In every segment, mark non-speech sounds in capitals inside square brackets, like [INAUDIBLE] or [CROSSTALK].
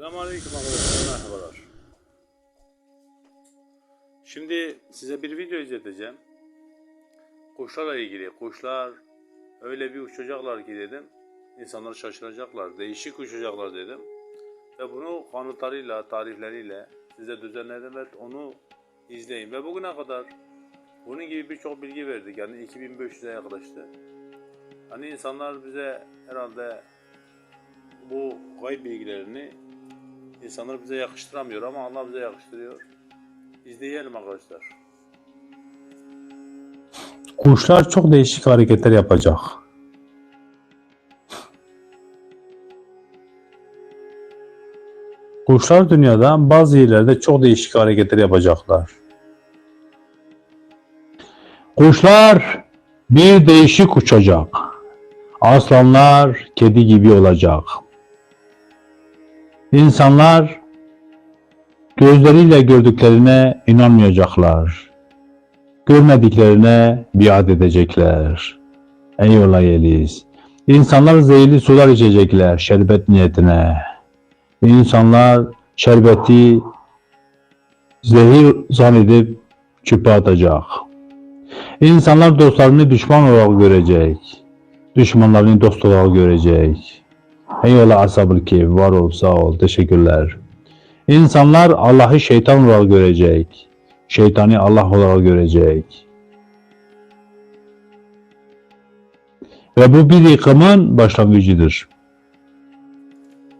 Selamünaleyküm arkadaşlar, merhabalar. Şimdi size bir video izleteceğim. Kuşlarla ilgili. Kuşlar öyle bir uçacaklar ki dedim. İnsanlar şaşıracaklar. Değişik uçacaklar dedim. Ve bunu kanıtlarıyla, tarifleriyle size düzenledim ve onu izleyin. Ve bugüne kadar bunun gibi birçok bilgi verdik. Yani 2500'e yaklaştı. Hani insanlar bize herhalde bu gayb bilgilerini insanlar bize yakıştıramıyor ama Allah bize yakıştırıyor. İzleyelim arkadaşlar. Kuşlar çok değişik hareketler yapacak. Kuşlar dünyada bazı yerlerde çok değişik hareketler yapacaklar. Kuşlar bir değişik uçacak. Aslanlar kedi gibi olacak. İnsanlar gözleriyle gördüklerine inanmayacaklar görmediklerine biat edecekler. Eyvallah Yeliz. İnsanlar zehirli sular içecekler şerbet niyetine. İnsanlar şerbeti zehir zannedip çöpe atacak. İnsanlar dostlarını düşman olarak görecek. Düşmanlarını dost olarak görecek. Eyvallah asabıl ki var ol sağ ol teşekkürler. İnsanlar Allah'ı şeytan olarak görecek şeytani Allah olarak görecek. Ve bu bir yıkımın başlangıcıdır.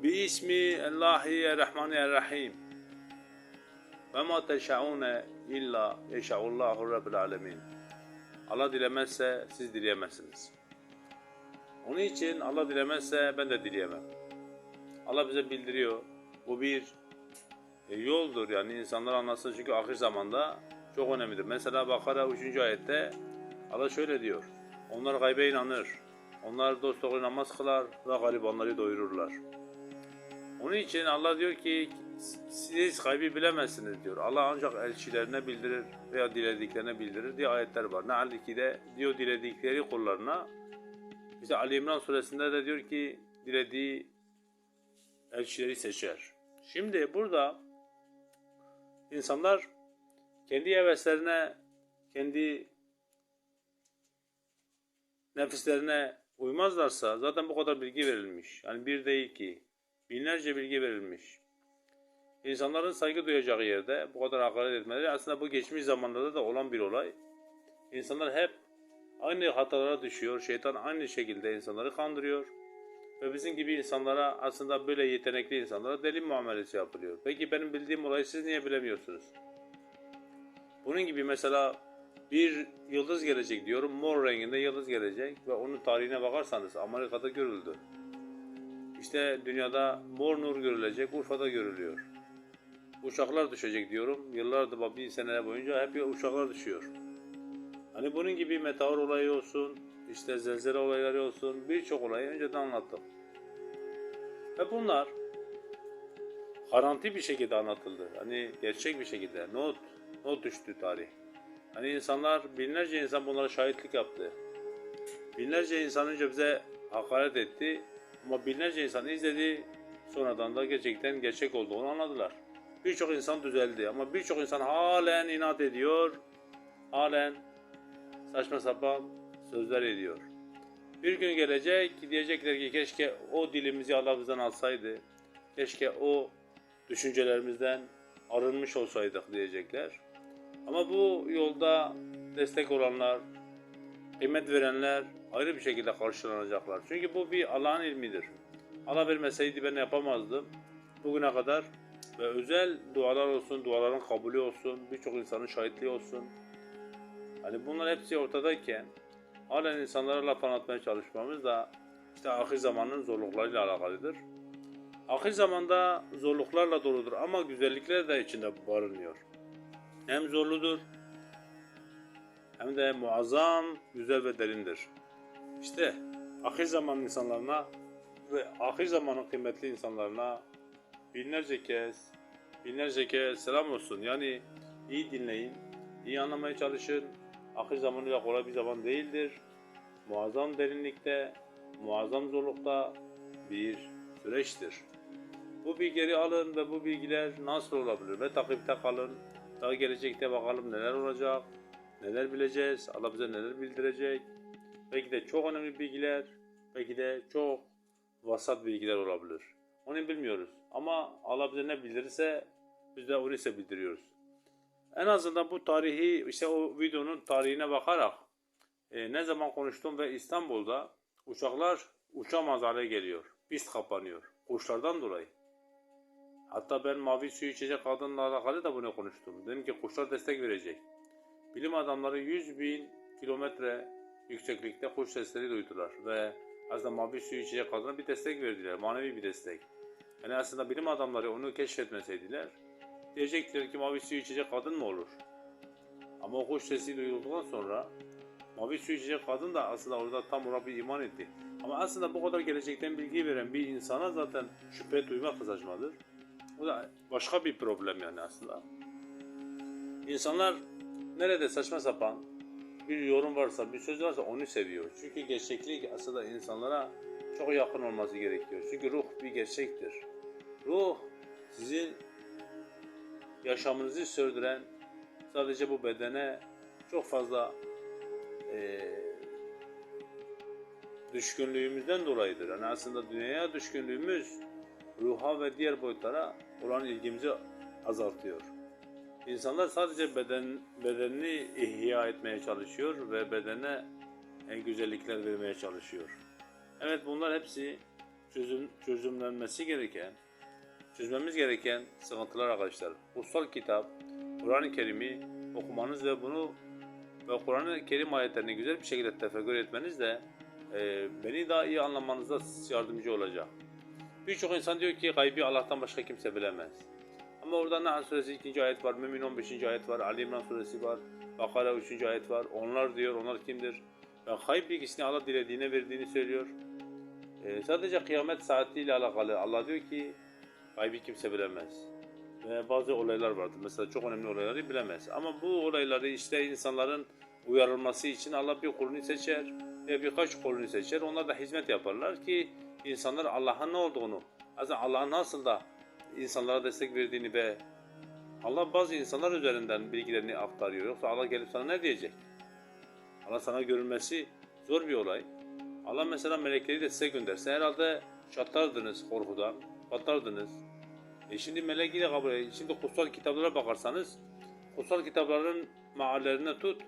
Bismi Allahi Rahmani Rahim. Ve ma teşaune illa yeşa'ullahu Rabbil Alemin. Allah dilemezse siz dileyemezsiniz. Onun için Allah dilemezse ben de dileyemem. Allah bize bildiriyor. Bu bir e, yoldur yani insanlar anlasın çünkü ahir zamanda çok önemlidir. Mesela Bakara 3. ayette Allah şöyle diyor. Onlar gaybe inanır. Onlar dost doğru namaz kılar ve garibanları doyururlar. Onun için Allah diyor ki siz gaybi bilemezsiniz diyor. Allah ancak elçilerine bildirir veya dilediklerine bildirir diye ayetler var. Nahl 2'de diyor diledikleri kullarına işte Ali İmran suresinde de diyor ki dilediği elçileri seçer. Şimdi burada İnsanlar kendi heveslerine, kendi nefislerine uymazlarsa zaten bu kadar bilgi verilmiş. Yani bir değil ki, binlerce bilgi verilmiş. İnsanların saygı duyacağı yerde bu kadar hakaret etmeleri aslında bu geçmiş zamanlarda da olan bir olay. İnsanlar hep aynı hatalara düşüyor. Şeytan aynı şekilde insanları kandırıyor. Ve bizim gibi insanlara aslında böyle yetenekli insanlara deli muamelesi yapılıyor. Peki benim bildiğim olayı siz niye bilemiyorsunuz? Bunun gibi mesela bir yıldız gelecek diyorum. Mor renginde yıldız gelecek ve onun tarihine bakarsanız Amerika'da görüldü. İşte dünyada mor nur görülecek, Urfa'da görülüyor. Uçaklar düşecek diyorum. Yıllardır, bir seneler boyunca hep uçaklar düşüyor. Hani bunun gibi meteor olayı olsun, işte zelzele olayları olsun birçok olayı önceden anlattım. Ve bunlar garanti bir şekilde anlatıldı. Hani gerçek bir şekilde. Not, not düştü tarih. Hani insanlar, binlerce insan bunlara şahitlik yaptı. Binlerce insan önce bize hakaret etti. Ama binlerce insan izledi. Sonradan da gerçekten gerçek olduğunu anladılar. Birçok insan düzeldi ama birçok insan halen inat ediyor. Halen saçma sapan sözler ediyor. Bir gün gelecek diyecekler ki keşke o dilimizi Allah bizden alsaydı. Keşke o düşüncelerimizden arınmış olsaydık diyecekler. Ama bu yolda destek olanlar, kıymet verenler ayrı bir şekilde karşılanacaklar. Çünkü bu bir Allah'ın ilmidir. Allah vermeseydi ben yapamazdım. Bugüne kadar ve özel dualar olsun, duaların kabulü olsun, birçok insanın şahitliği olsun. Hani bunlar hepsi ortadayken halen insanlara laf anlatmaya çalışmamız da işte ahir zamanın zorluklarıyla alakalıdır. Ahir zamanda zorluklarla doludur ama güzellikler de içinde barınıyor. Hem zorludur hem de muazzam, güzel ve derindir. İşte ahir zaman insanlarına ve ahir zamanın kıymetli insanlarına binlerce kez, binlerce kez selam olsun. Yani iyi dinleyin, iyi anlamaya çalışın. Ahir zamanı da kolay bir zaman değildir. Muazzam derinlikte, muazzam zorlukta bir süreçtir. Bu bilgileri alın ve bu bilgiler nasıl olabilir ve takipte kalın. Daha gelecekte bakalım neler olacak, neler bileceğiz, Allah bize neler bildirecek. Belki de çok önemli bilgiler, belki de çok vasat bilgiler olabilir. Onu bilmiyoruz. Ama Allah bize ne bildirirse biz de onu ise bildiriyoruz. En azından bu tarihi, işte o videonun tarihine bakarak e, ne zaman konuştum ve İstanbul'da uçaklar uçamaz hale geliyor. Pist kapanıyor. Kuşlardan dolayı. Hatta ben mavi suyu içecek kadınla alakalı da bunu konuştum. Dedim ki kuşlar destek verecek. Bilim adamları 100 bin kilometre yükseklikte kuş sesleri duydular ve aslında mavi suyu içecek kadına bir destek verdiler. Manevi bir destek. Yani aslında bilim adamları onu keşfetmeseydiler diyecektiler ki mavi suyu içecek kadın mı olur? Ama o kuş sesi duyulduktan sonra mavi suyu içecek kadın da aslında orada tam ona bir iman etti. Ama aslında bu kadar gelecekten bilgi veren bir insana zaten şüphe duymak saçmadır. Bu da başka bir problem yani aslında. İnsanlar nerede saçma sapan bir yorum varsa, bir söz varsa onu seviyor. Çünkü gerçeklik aslında insanlara çok yakın olması gerekiyor. Çünkü ruh bir gerçektir. Ruh sizin yaşamınızı sürdüren sadece bu bedene çok fazla eee düşkünlüğümüzden dolayıdır. Yani aslında dünyaya düşkünlüğümüz ruha ve diğer boyutlara olan ilgimizi azaltıyor. İnsanlar sadece beden bedenini ihya etmeye çalışıyor ve bedene en güzellikler vermeye çalışıyor. Evet bunlar hepsi çözüm, çözümlenmesi gereken, çözmemiz gereken sıkıntılar arkadaşlar. Kutsal kitap, Kur'an-ı Kerim'i okumanız ve bunu ve Kur'an-ı Kerim ayetlerini güzel bir şekilde tefekkür etmeniz de e, beni daha iyi anlamanızda yardımcı olacak. Birçok insan diyor ki gaybi Allah'tan başka kimse bilemez. Ama orada Nahl suresi 2. ayet var, Mümin 15. ayet var, Ali İmran suresi var, Bakara 3. ayet var. Onlar diyor, onlar kimdir? Ve gayb bilgisini Allah dilediğine verdiğini söylüyor. E, sadece kıyamet saatiyle alakalı Allah diyor ki gaybi kimse bilemez. Ve bazı olaylar vardır. Mesela çok önemli olayları bilemez. Ama bu olayları işte insanların uyarılması için Allah bir kulunu seçer ve birkaç kulunu seçer. Onlar da hizmet yaparlar ki insanlar Allah'ın ne olduğunu, aslında Allah'ın nasıl da insanlara destek verdiğini ve Allah bazı insanlar üzerinden bilgilerini aktarıyor. Yoksa Allah gelip sana ne diyecek? Allah sana görünmesi zor bir olay. Allah mesela melekleri de size gönderse herhalde çatlardınız korkudan, patlardınız. E şimdi melek yine kabul ediyor. Şimdi kutsal kitaplara bakarsanız, kutsal kitapların meallerine tut,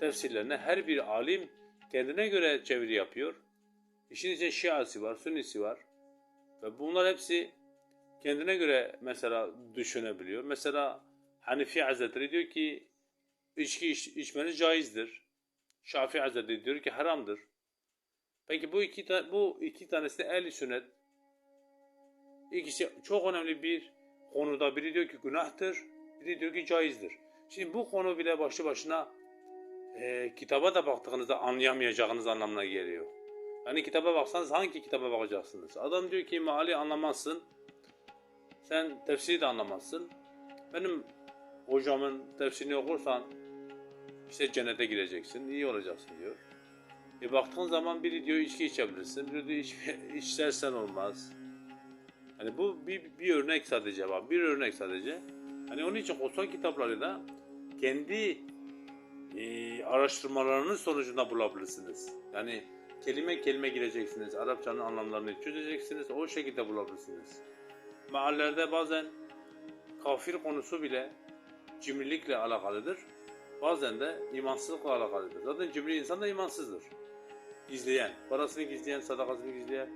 tefsirlerine her bir alim kendine göre çeviri yapıyor. İşin içinde Şiası var, Sünnisi var. Ve bunlar hepsi kendine göre mesela düşünebiliyor. Mesela Hanifi Hazretleri diyor ki içki iç, içmeniz caizdir. Şafii Hazretleri diyor ki haramdır. Peki bu iki bu iki tanesi de ehli sünnet. İkisi çok önemli bir konuda biri diyor ki günahtır, biri diyor ki caizdir. Şimdi bu konu bile başlı başına e, kitaba da baktığınızda anlayamayacağınız anlamına geliyor. Yani kitaba baksanız hangi kitaba bakacaksınız? Adam diyor ki meali anlamazsın. Sen tefsiri de anlamazsın. Benim hocamın tefsirini okursan işte cennete gireceksin, iyi olacaksın diyor. E baktığın zaman biri diyor içki içebilirsin, biri diyor iç, [LAUGHS] olmaz. Hani bu bir, bir örnek sadece bak, bir örnek sadece. Hani onun için kutsal kitapları da kendi e, araştırmalarının sonucunda bulabilirsiniz. Yani kelime kelime gireceksiniz, Arapçanın anlamlarını çözeceksiniz, o şekilde bulabilirsiniz. Meallerde bazen kafir konusu bile cimrilikle alakalıdır. Bazen de imansızlıkla alakalıdır. Zaten cimri insan da imansızdır. Gizleyen, parasını gizleyen, sadakasını gizleyen,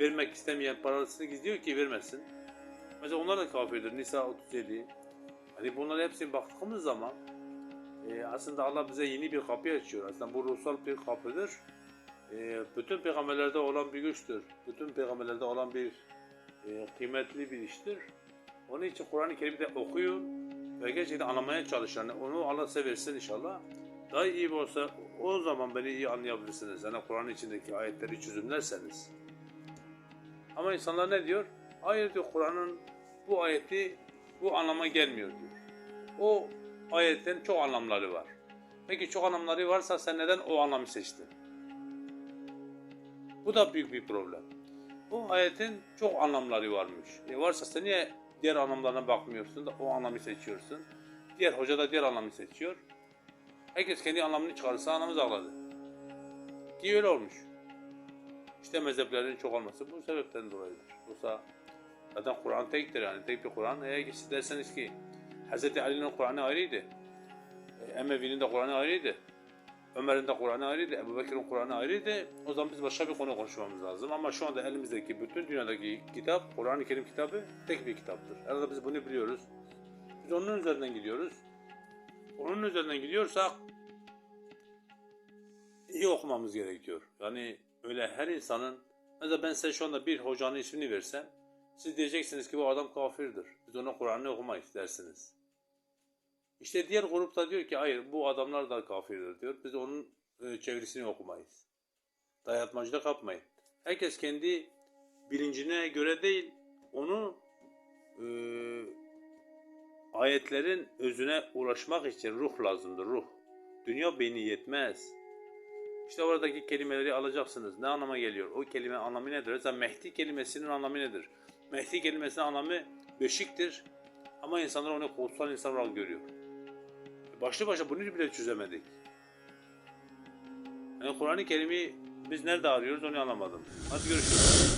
vermek istemeyen, parasını gizliyor ki vermesin. Mesela onlar da kafirdir. Nisa 37. Hani bunların hepsine baktığımız zaman e, aslında Allah bize yeni bir kapı açıyor. Aslında bu ruhsal bir kapıdır. E, bütün peygamberlerde olan bir güçtür. Bütün peygamberlerde olan bir e, kıymetli bir iştir. Onun için Kur'an-ı Kerim'de okuyun ve gerçekten anlamaya çalışın. Yani onu Allah size versin inşallah. Daha iyi olsa o zaman beni iyi anlayabilirsiniz. Yani Kur'an'ın içindeki ayetleri çözümlerseniz. Ama insanlar ne diyor? Hayır diyor Kur'an'ın bu ayeti bu anlama gelmiyor diyor. O ayetten çok anlamları var. Peki çok anlamları varsa sen neden o anlamı seçtin? Bu da büyük bir problem. O ayetin çok anlamları varmış. E varsa sen niye diğer anlamlarına bakmıyorsun da o anlamı seçiyorsun? Diğer hoca da diğer anlamı seçiyor. Herkes kendi anlamını çıkarırsa anamız ağladı. Ki öyle olmuş. İşte mezheplerin çok olması bu sebepten dolayıdır. Yoksa zaten Kur'an tektir yani. Tek bir Kur'an. Eğer siz derseniz ki Hz. Ali'nin Kur'an'ı ayrıydı. Emevi'nin de Kur'an'ı ayrıydı. Ömer'in de Kur'an'ı ayrıydı. Ebu Bekir'in Kur'an'ı ayrıydı. O zaman biz başka bir konu konuşmamız lazım. Ama şu anda elimizdeki bütün dünyadaki kitap, Kur'an-ı Kerim kitabı tek bir kitaptır. Arada biz bunu biliyoruz. Biz onun üzerinden gidiyoruz. Onun üzerinden gidiyorsak iyi okumamız gerekiyor. Yani öyle her insanın mesela ben size şu anda bir hocanın ismini versem siz diyeceksiniz ki bu adam kafirdir. Biz onun Kur'an'ını okumayız dersiniz. İşte diğer grup da diyor ki hayır bu adamlar da kafirdir diyor. Biz onun e, çevirisini okumayız. Dayatmacılık yapmayın. Herkes kendi bilincine göre değil onu e, ayetlerin özüne ulaşmak için ruh lazımdır ruh. Dünya beyni yetmez. İşte oradaki kelimeleri alacaksınız. Ne anlama geliyor? O kelime anlamı nedir? Mesela Mehdi kelimesinin anlamı nedir? Mehdi kelimesinin anlamı beşiktir. Ama insanlar onu kutsal insan olarak görüyor. Başlı başa bunu bile çözemedik. Yani Kur'an-ı Kerim'i biz nerede arıyoruz onu anlamadım. Hadi görüşürüz.